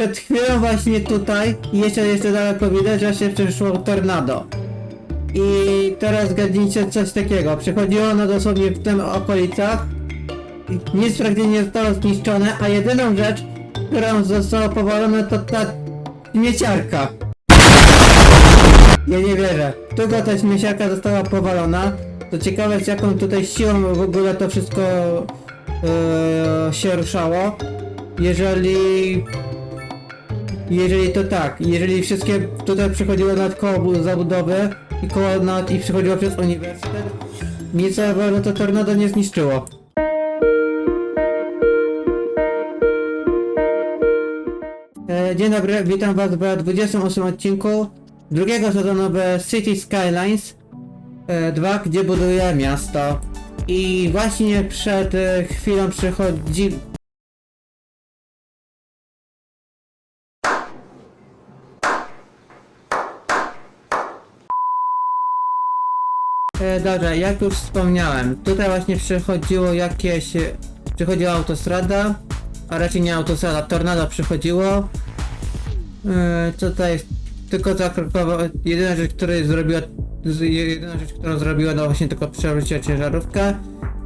przed chwilą właśnie tutaj jeszcze, jeszcze daleko widać, że się przeszło tornado. I teraz zgadnijcie coś takiego. Przychodziło ono dosłownie w tym okolicach. Nic praktycznie nie zostało zniszczone, a jedyną rzecz, którą została powalona to ta śmieciarka. Ja nie wierzę. Tylko ta śmieciarka została powalona. To ciekawe z jaką tutaj siłą w ogóle to wszystko e, się ruszało. Jeżeli jeżeli to tak, jeżeli wszystkie tutaj przechodziło nad koło bu- zabudowy i koło nad i przechodziło przez uniwersytet, nic no to tornado nie zniszczyło. E, Dzień dobry, witam was w 28 odcinku drugiego sezonu w City Skylines 2, gdzie buduję miasto. I właśnie przed e, chwilą przychodzi... E, Dobrze, jak już wspomniałem, tutaj właśnie przychodziło jakieś... e, Przychodziła autostrada, a raczej nie autostrada, tornado przychodziło. E, tutaj tylko zakrokowo... Jedyna rzecz, którą zrobiła... Jedyna rzecz, którą zrobiła, to właśnie tylko przewróciła ciężarówkę.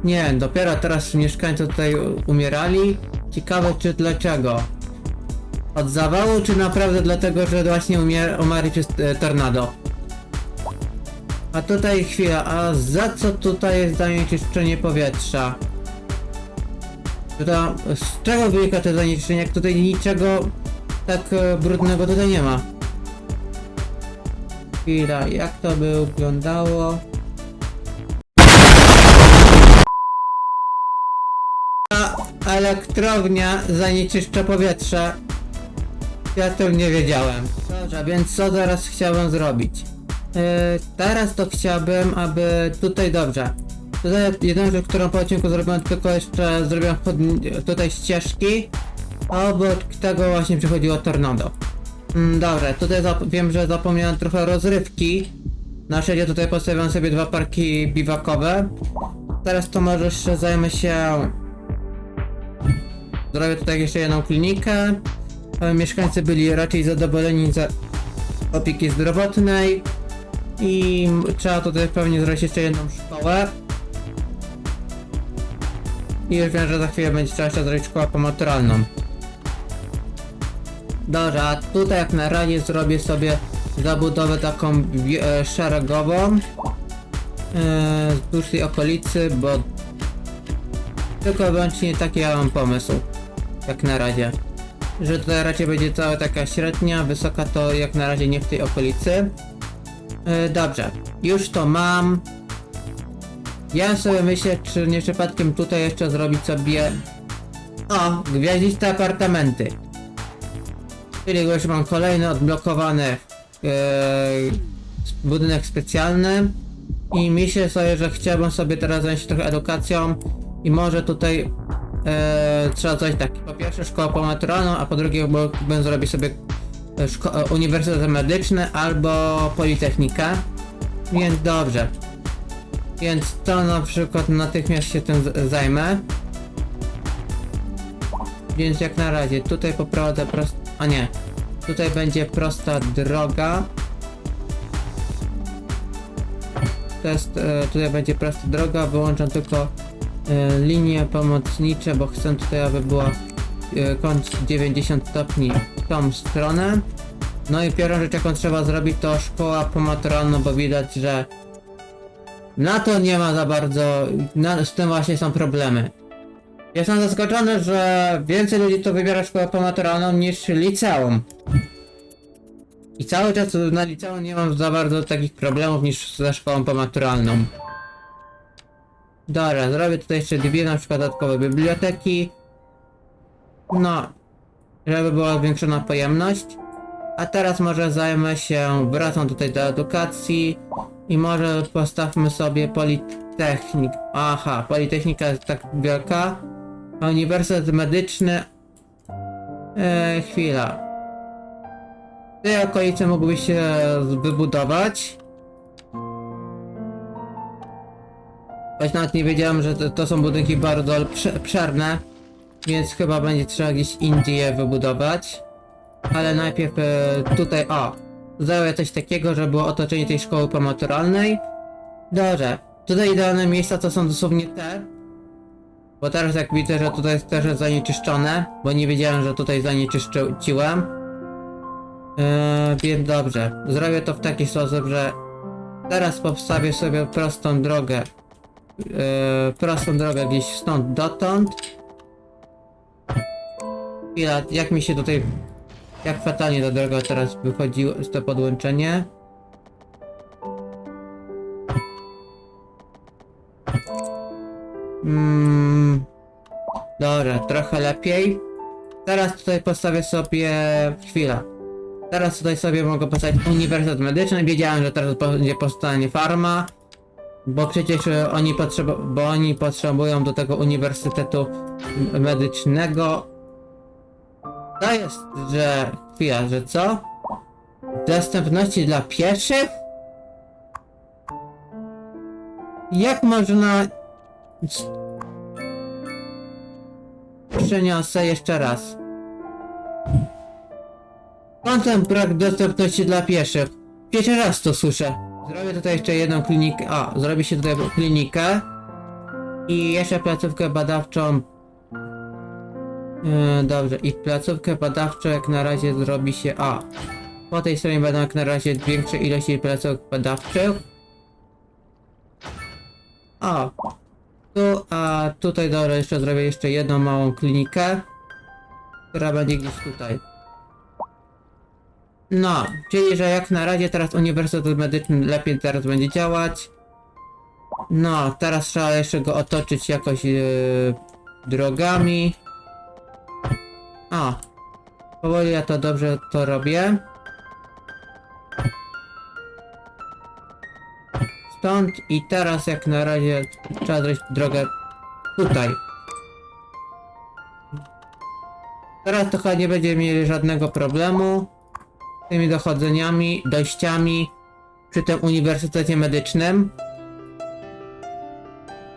Nie, dopiero teraz mieszkańcy tutaj umierali. Ciekawe czy dlaczego. Od zawału, czy naprawdę dlatego, że właśnie umier- umarli przez e, tornado? A tutaj chwila, a za co tutaj jest zanieczyszczenie powietrza? To, z czego wynika to zanieczyszczenie, jak tutaj niczego tak e, brudnego tutaj nie ma? Chwila, jak to by wyglądało? A elektrownia zanieczyszcza powietrze. Ja tym nie wiedziałem. Dobrze, więc co teraz chciałbym zrobić? Yy, teraz to chciałbym, aby tutaj dobrze. Tutaj jedyną rzecz, którą po odcinku zrobiłem, tylko jeszcze zrobiłem tutaj ścieżki. Obok tego właśnie przychodziło tornado. Mm, dobrze, tutaj wiem, że zapomniałem trochę rozrywki. Na szczęście tutaj postawiłem sobie dwa parki biwakowe. Teraz to może jeszcze zajmę się Zrobię tutaj jeszcze jedną klinikę. aby Mieszkańcy byli raczej zadowoleni z opieki zdrowotnej. I trzeba tutaj pewnie zrobić jeszcze jedną szkołę. I już wiem, że za chwilę będzie trzeba jeszcze zrobić szkołę pomotoralną. Dobrze, a tutaj jak na razie zrobię sobie zabudowę taką e, szeregową. E, wzdłuż tej okolicy, bo tylko wyłącznie taki ja mam pomysł. Jak na razie. Że tutaj raczej będzie cała taka średnia, wysoka to jak na razie nie w tej okolicy. E, dobrze, już to mam. Ja sobie myślę, czy nie przypadkiem tutaj jeszcze zrobić sobie... O, gwiaździste apartamenty. Czyli już mam kolejny odblokowany e, budynek specjalny. I myślę sobie, że chciałbym sobie teraz zająć się trochę edukacją i może tutaj e, trzeba coś tak. Po pierwsze szkoła pomaturalną, a po drugie bo, bym zrobił sobie uniwersytet medyczny albo politechnikę. Więc dobrze. Więc to na przykład natychmiast się tym zajmę. Więc jak na razie tutaj poprowadzę prost... A nie. Tutaj będzie prosta droga. To jest, e, tutaj będzie prosta droga, wyłączam tylko e, linie pomocnicze, bo chcę tutaj, aby była e, kąt 90 stopni tą stronę. No i pierwszą rzecz, jaką trzeba zrobić, to szkoła pomaturalna, bo widać, że na to nie ma za bardzo, na, z tym właśnie są problemy. Jestem zaskoczony, że więcej ludzi to wybiera szkołę pomaturalną niż liceum. I cały czas na liceum nie mam za bardzo takich problemów niż ze szkołą pomaturalną. Dobra, zrobię tutaj jeszcze dwie na przykład dodatkowe biblioteki. No, żeby była zwiększona pojemność. A teraz może zajmę się, wracam tutaj do edukacji i może postawmy sobie Politechnik. Aha, Politechnika jest tak wielka. Uniwersytet Medyczny... Eee, chwila. W tej okolicy mógłby się wybudować. Choć nawet nie wiedziałem, że to, to są budynki bardzo obszerne, więc chyba będzie trzeba gdzieś indziej wybudować. Ale najpierw e, tutaj, o, zrobię coś takiego, że było otoczenie tej szkoły pomotoralnej. Dobrze, tutaj idealne miejsca to są dosłownie te. Bo teraz jak widzę, że tutaj jest też zanieczyszczone, bo nie wiedziałem, że tutaj zanieczyszczyłem. Eee, więc dobrze, zrobię to w taki sposób, że teraz powstawię sobie prostą drogę. Eee, prostą drogę gdzieś stąd dotąd. Chwila, jak mi się tutaj... Jak fatalnie ta droga teraz wychodziło, z to podłączenie. Mm, dobra, trochę lepiej. Teraz tutaj postawię sobie... Chwila. Teraz tutaj sobie mogę postawić Uniwersytet Medyczny. Wiedziałem, że teraz będzie powstanie farma. Bo przecież e, oni, bo oni potrzebują do tego Uniwersytetu Medycznego. To jest, że... Chwila, że co? Dostępności dla pieszych? Jak można... Przeniosę jeszcze raz. Ten brak dostępności dla pieszych? Pierwszy raz to słyszę. Zrobię tutaj jeszcze jedną klinikę. A, zrobi się tutaj klinikę. I jeszcze placówkę badawczą. Yy, dobrze, i placówkę badawczą jak na razie zrobi się. A. Po tej stronie będą jak na razie większe ilości placówek badawczych. A. Tu, a tutaj dobra, jeszcze zrobię jeszcze jedną małą klinikę. Która będzie gdzieś tutaj. No, czyli że jak na razie teraz Uniwersytet Medyczny lepiej teraz będzie działać. No, teraz trzeba jeszcze go otoczyć jakoś yy, drogami. A, powoli ja to dobrze to robię. Stąd i teraz jak na razie trzeba zrobić drogę tutaj. Teraz to chyba nie będziemy mieli żadnego problemu z tymi dochodzeniami, dojściami przy tym uniwersytecie medycznym.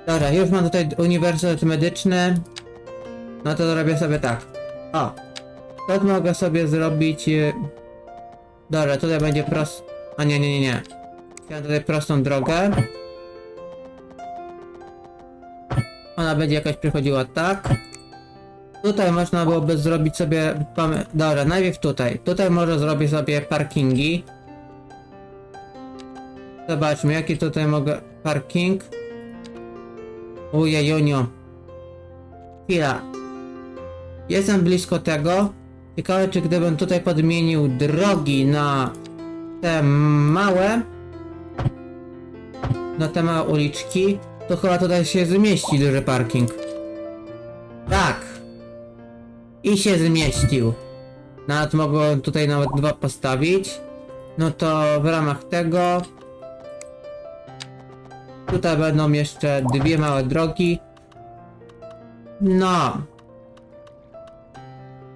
Dobra, już mam tutaj uniwersytet medyczny. No to zrobię sobie tak. O. To mogę sobie zrobić... y, Dobra, tutaj będzie prost... A nie, nie, nie, nie. Chciałem tutaj prostą drogę. Ona będzie jakoś przychodziła tak. Tutaj można byłoby zrobić sobie... Dobra, najpierw tutaj. Tutaj może zrobię sobie parkingi. Zobaczmy, jaki tutaj mogę... Parking. Ujejuniu. Chwila. Jestem blisko tego. Ciekawe, czy gdybym tutaj podmienił drogi na te małe, na te małe uliczki, to chyba tutaj się zmieści duży parking. Tak. I się zmieścił. Nawet mogłem tutaj nawet dwa postawić. No to w ramach tego tutaj będą jeszcze dwie małe drogi. No.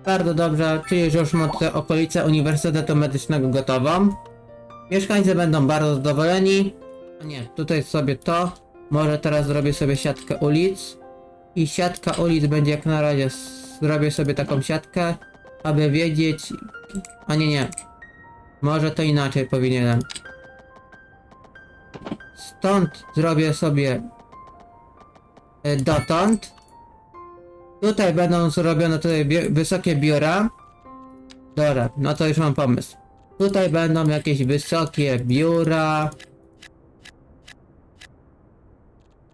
Bardzo dobrze, że już te okolice Uniwersytetu Medycznego gotową. Mieszkańcy będą bardzo zadowoleni. O nie, tutaj sobie to. Może teraz zrobię sobie siatkę ulic. I siatka ulic będzie jak na razie. Zrobię sobie taką siatkę, aby wiedzieć... A nie, nie. Może to inaczej powinienem. Stąd zrobię sobie e, dotąd. Tutaj będą zrobione tutaj bi wysokie biura. Dobra, no to już mam pomysł. Tutaj będą jakieś wysokie biura.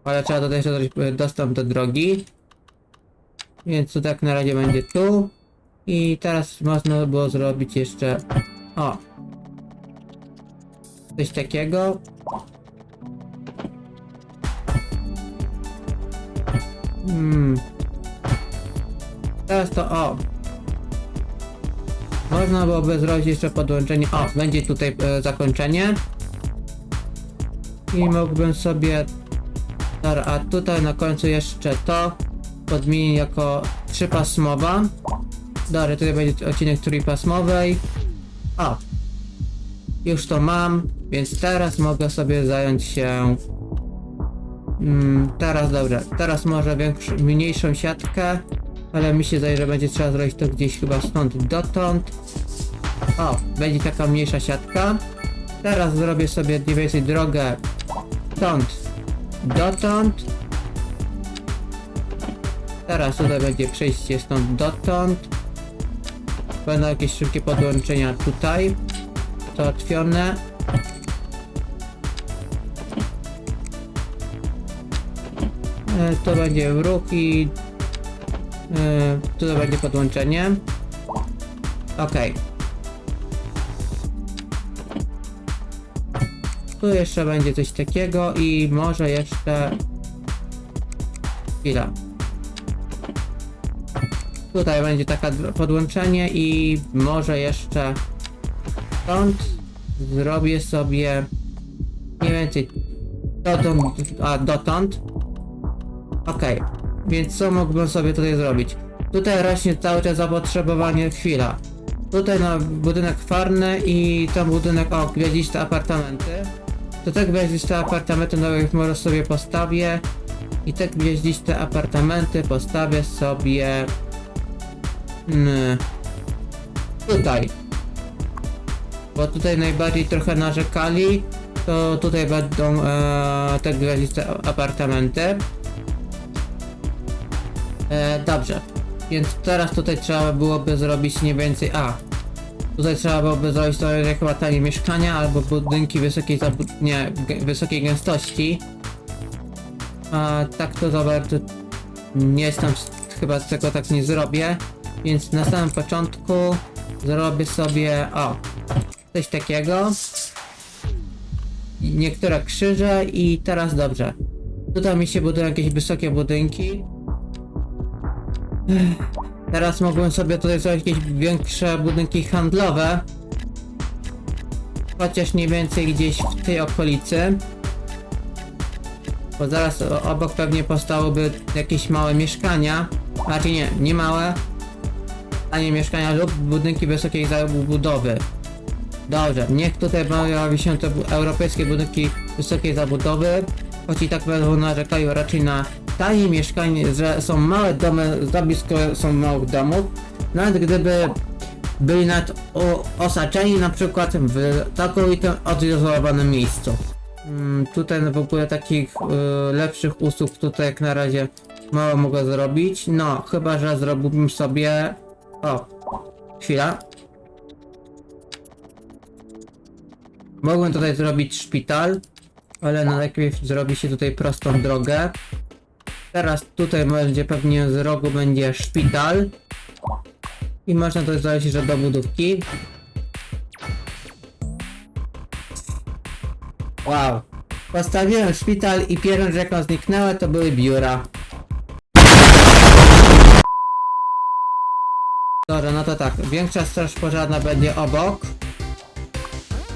Ale trzeba tutaj jeszcze zrobić e, dostęp do drogi. Więc to tak na razie będzie tu. I teraz można było zrobić jeszcze... O! Coś takiego. Hmm. Teraz to o. Można byłoby zrobić jeszcze podłączenie. O, będzie tutaj e, zakończenie. I mógłbym sobie. Dobra, a tutaj na końcu jeszcze to podmienić jako trzypasmowa. Dobra, tutaj będzie odcinek trójpasmowej. O. Już to mam, więc teraz mogę sobie zająć się Mm, teraz dobra, teraz może większy, mniejszą siatkę, ale mi się zdaje, że będzie trzeba zrobić to gdzieś chyba stąd dotąd. O, będzie taka mniejsza siatka. Teraz zrobię sobie mniej więcej drogę stąd dotąd. Teraz tutaj będzie przejście stąd dotąd. Będą jakieś szybkie podłączenia tutaj. Załatwione. E, To będzie ruch i e, tutaj będzie podłączenie. Okej. Tu jeszcze będzie coś takiego i może jeszcze... Chwila. Tutaj będzie taka podłączenie i może jeszcze stąd zrobię sobie mniej więcej dotąd, a dotąd. Okej, więc co mógłbym sobie tutaj zrobić? Tutaj rośnie cały czas zapotrzebowanie chwila. Tutaj na budynek farny i tam budynek, o, gwiaździste apartamenty. To te gwiaździste apartamenty nowych może sobie postawię. I te gwiaździste apartamenty postawię sobie... Mm, tutaj. Bo tutaj najbardziej trochę narzekali, to tutaj będą e, te gwiaździste apartamenty. E, dobrze. Więc teraz tutaj trzeba byłoby zrobić nie więcej. A. Tutaj trzeba byłoby zrobić sobie chyba tanie mieszkania albo budynki wysokiej nie, wysokiej gęstości. A tak to za bardzo nie jestem chyba z tego tak nie zrobię. Więc na samym początku zrobię sobie o coś takiego. Niektóre krzyże i teraz dobrze. Tutaj mi się budują jakieś wysokie budynki. Teraz mogłem sobie tutaj zrobić jakieś większe budynki handlowe. Chociaż mniej więcej gdzieś w tej okolicy. Bo zaraz obok pewnie powstałyby jakieś małe mieszkania. Znaczy nie, nie małe. Tanie mieszkania lub budynki wysokiej zabudowy. Dobrze, niech tutaj pojawi się te europejskie budynki wysokiej zabudowy, choć i tak będą narzekali raczej na tanie mieszkanie, że są małe domy, za blisko są małych domów, nawet gdyby byli nawet o, osaczeni na przykład w całkowitym odizolowanym miejscu. Mm, tutaj w ogóle takich y, lepszych usług tutaj jak na razie mało mogę zrobić, no chyba, że zrobiłbym sobie... O, chwila. Mogłem tutaj zrobić szpital, ale najpierw zrobi się tutaj prostą drogę. Teraz tutaj będzie pewnie z rogu będzie szpital. I można zrobić że do budówki. Wow. Postawiłem szpital i pierwszą rzecz jaką zniknęła to były biura. Dobra, no to tak. Większa straż pożarna będzie obok.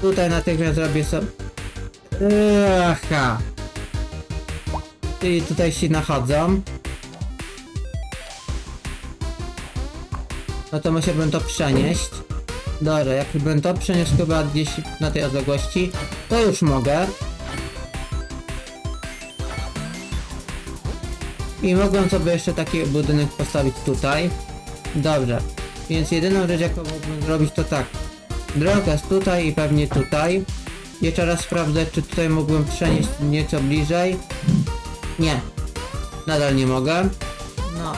Tutaj natychmiast zrobię sobie... Aha. Tutaj się nachodzą. No to musiałbym to przenieść. Dobra, jakbym to przeniósł chyba gdzieś na tej odległości, to już mogę. I mogłem sobie jeszcze taki budynek postawić tutaj. Dobrze. Więc jedyną rzecz jaką mógłbym zrobić to tak. Droga jest tutaj i pewnie tutaj. Jeszcze raz sprawdzę, czy tutaj mógłbym przenieść nieco bliżej. Nie. Nadal nie mogę. No.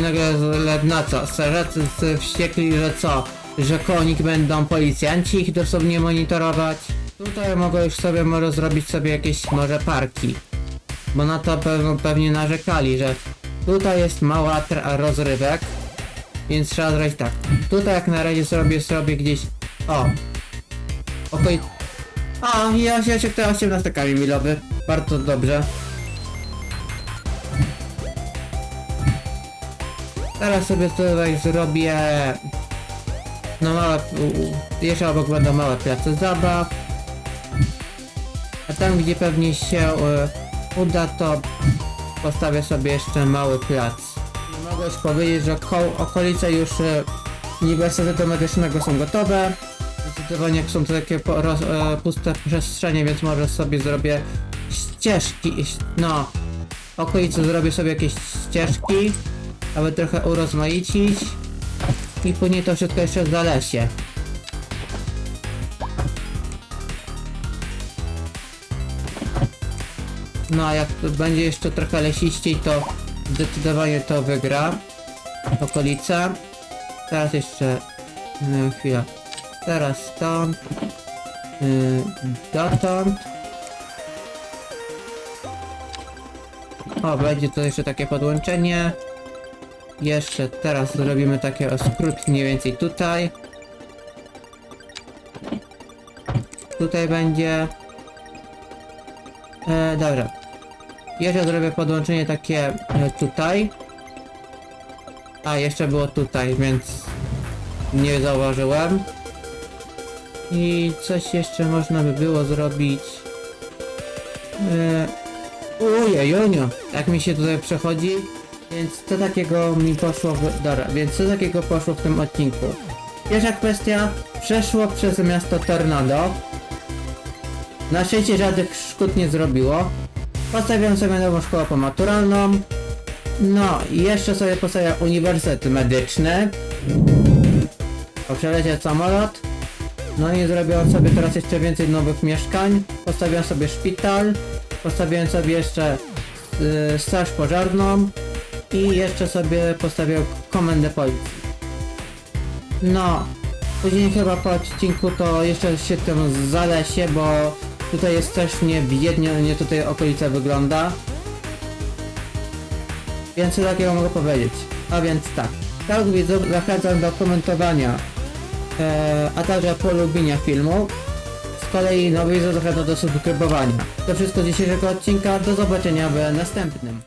Nagle z- na co? Strażacy wściekli, że co? Że konik będą policjanci ich dosłownie monitorować. Tutaj mogę już sobie może zrobić sobie jakieś może parki. Bo na to pewno, pewnie narzekali, że tutaj jest mała rozrywek. Więc trzeba zrobić tak. Tutaj jak na razie zrobię sobie gdzieś. O! Okej. O, ja się te 18 kami milowy. Bardzo dobrze. Teraz sobie tutaj zrobię... No małe... Jeszcze obok będą małe place zabaw. A tam gdzie pewnie się e, uda to postawię sobie jeszcze mały plac. Mogę już powiedzieć, że ko- okolice już e, Uniwersytetu Medycznego są gotowe. Zdecydowanie są to takie roz, e, puste przestrzenie, więc może sobie zrobię ścieżki, no okolice zrobię sobie jakieś ścieżki, aby trochę urozmaicić. i później to wszystko jeszcze w zalesie. No a jak będzie jeszcze trochę lesiściej, to zdecydowanie to wygra okolica. Teraz jeszcze no, chwila. Teraz stąd. Yy, dotąd. O, będzie to jeszcze takie podłączenie. Jeszcze teraz zrobimy takie skrót mniej więcej tutaj. Tutaj będzie. E, dobra. Jeszcze zrobię podłączenie takie e, tutaj. A, jeszcze było tutaj, więc nie zauważyłem. I coś jeszcze można by było zrobić. E, Ujejuniu, jak mi się tutaj przechodzi. Więc co takiego mi poszło w... Dobra, więc co takiego poszło w tym odcinku? Pierwsza kwestia, przeszło przez miasto Tornado. Na szczęście żadnych szkód nie zrobiło. Postawiłem sobie nową szkołę pomaturalną. No i jeszcze sobie postawiłem uniwersytet medyczny. O, samolot. No i zrobiłem sobie teraz jeszcze więcej nowych mieszkań. Postawiłem sobie szpital. Postawiłem sobie jeszcze y, straż pożarną. I jeszcze sobie postawiłem komendę policji. No, później chyba po odcinku to jeszcze się tym zalesie, bo tutaj jest strasznie biednie, nie tutaj okolica wygląda. Więc co takiego mogę powiedzieć. A więc tak. Tak widzów zachęcam do komentowania, e, a także polubienia filmu. Kolei nowy widzów zachęcam do subskrybowania. To wszystko z dzisiejszego odcinka. Do zobaczenia w następnym.